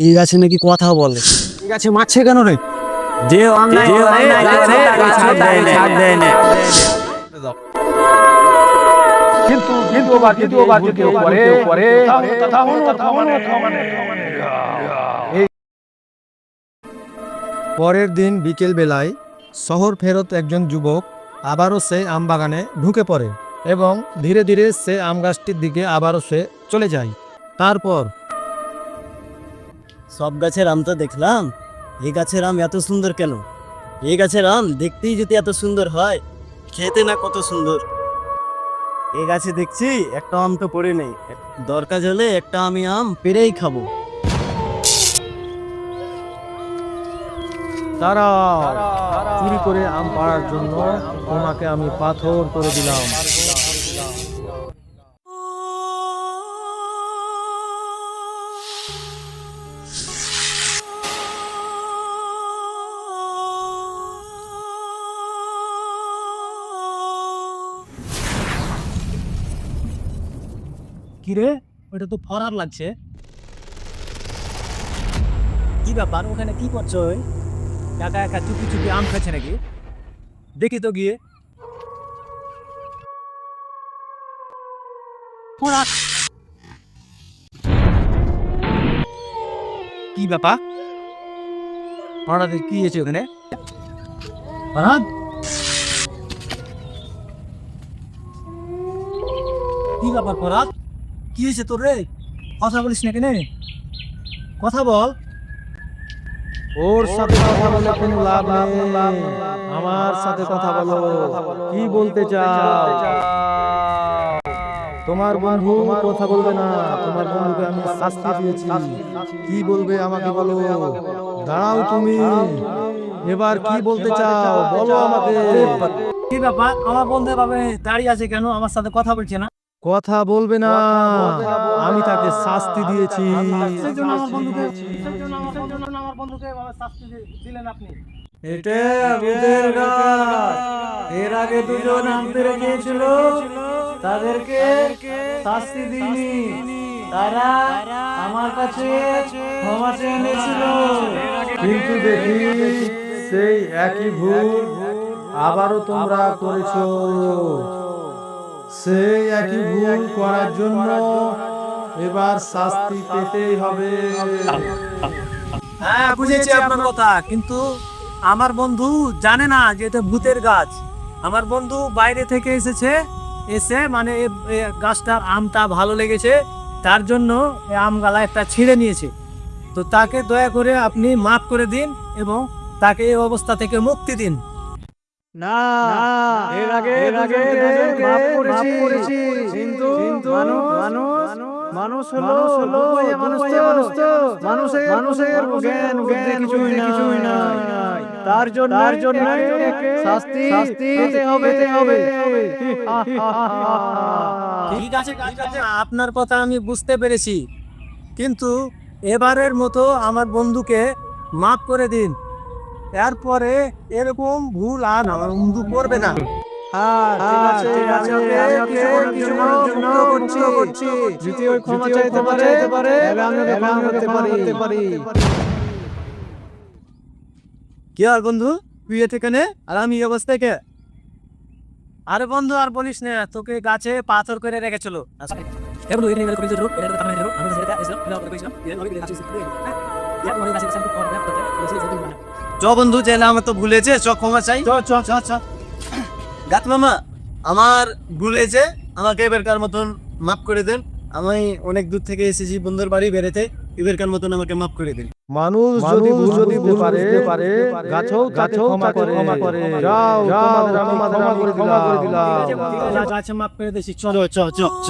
এই গাছে নাকি কথা বলে এই গাছে মারছে কেন রে যে কিন্তু কিন্তু পরের দিন বিকেল বেলায় শহর ফেরত একজন যুবক আবারও সে আম বাগানে ঢুকে পড়ে এবং ধীরে ধীরে সে আম গাছটির দিকে আবারও সে চলে যায় তারপর সব গাছের আম তো দেখলাম। এই গাছের আম এত সুন্দর কেন? এই গাছের আম দেখতেই যদি এত সুন্দর হয়, খেতে না কত সুন্দর? এই গাছে দেখছি একটা আম তো পড়ে নেই। দরকার হলে একটা আমি আম পেরেই খাব। তারা, চুরি করে আম পাড়ার জন্য তোমাকে আমি পাথর করে দিলাম। কিরে? ওটা তো ফরার লাগছে। কি ব্যাপার? ওখানে কি করছ ওই? একা একা চুপি চুপি আম খাচ্ছে নাকি? দেখি তো গিয়ে। কি ব্যাপার? ফরাদের কি হয়েছে ওখানে? কি ব্যাপার ফরাদ? কি হয়েছে তোর রে? কথা বলিস না কেনে? কথা বল। ওর সাথে কথা বলে কোনো লাভ নেই। আমার সাথে কথা বলো। কি বলতে চাও? তোমার বন্ধু কথা বলবে না। তোমার বন্ধুকে আমি শাস্তি দিয়েছি। কি বলবে আমাকে বলো? দাঁড়াও তুমি। এবার কি বলতে চাও? বলো আমাকে। কি ব্যাপার আমার বন্ধু ভাবে দাঁড়িয়ে আছে কেন? আমার সাথে কথা বলছে না। কথা বলবে না। আমি তাকে শাস্তি দিয়েছি। এটা গাছ এর আগে দুজন আম পেরে গিয়েছিল তাদেরকে শাস্তি দিইনি। তারা আমার কাছে ক্ষমা চেয়ে এনেছিল কিন্তু দেখি সেই একই ভুল আবারও তোমরা করেছ। সেই একই ভুল করার জন্য এবার শাস্তি পেতেই হবে। হ্যাঁ বুঝেছি আপনার কথা কিন্তু আমার বন্ধু জানে না যে এটা ভূতের গাছ। আমার বন্ধু বাইরে থেকে এসেছে এসে মানে গাছটার আমটা ভালো লেগেছে তার জন্য আম গালা একটা ছিঁড়ে নিয়েছে। তো তাকে দয়া করে আপনি মাফ করে দিন এবং তাকে এই অবস্থা থেকে মুক্তি দিন। না এর আগে এর আগে মাফ করেছি। কিন্তু মানুষ মানুষ মানুষ হলো লোভে মানুষ তো মানুষের মানুষের জ্ঞান জ্ঞান কিছুই কিছুই না তার জন্য তার জন্য শাস্তি শাস্তি হবে হবে। ঠিক আছে। আপনার কথা আমি বুঝতে পেরেছি। কিন্তু এবারের মতো আমার বন্ধুকে মাফ করে দিন। এরপরে এরকম ভুল আর আমার বন্ধু করবে না করতে পারি। কি আর বন্ধু তুই এখানে আর আমি এই অবস্থায় কে? আরে বন্ধু আর বলিস না তোকে গাছে পাথর করে রেখে রেখেছিল চ বন্ধু চাইলে আমার তো ভুলেছে চ ক্ষমা চাই। চ চ চ চ। গাত মামা আমার ভুলেছে আমাকে এবারকার মতন মাফ করে দেন। আমি অনেক দূর থেকে এসেছি বন্ধুর বাড়ি বেড়েতে। এবারকার মতন আমাকে মাফ করে দিন। মানুষ যদি যদি পারে পারে গাছও গাছও ক্ষমা করে ক্ষমা করে। যাও যাও আমাদের আমি ক্ষমা করে দিলাম। গাছে আচ্ছা, আচ্ছা, আচ্ছা, মাফ করে দিছি। চ চ চ চ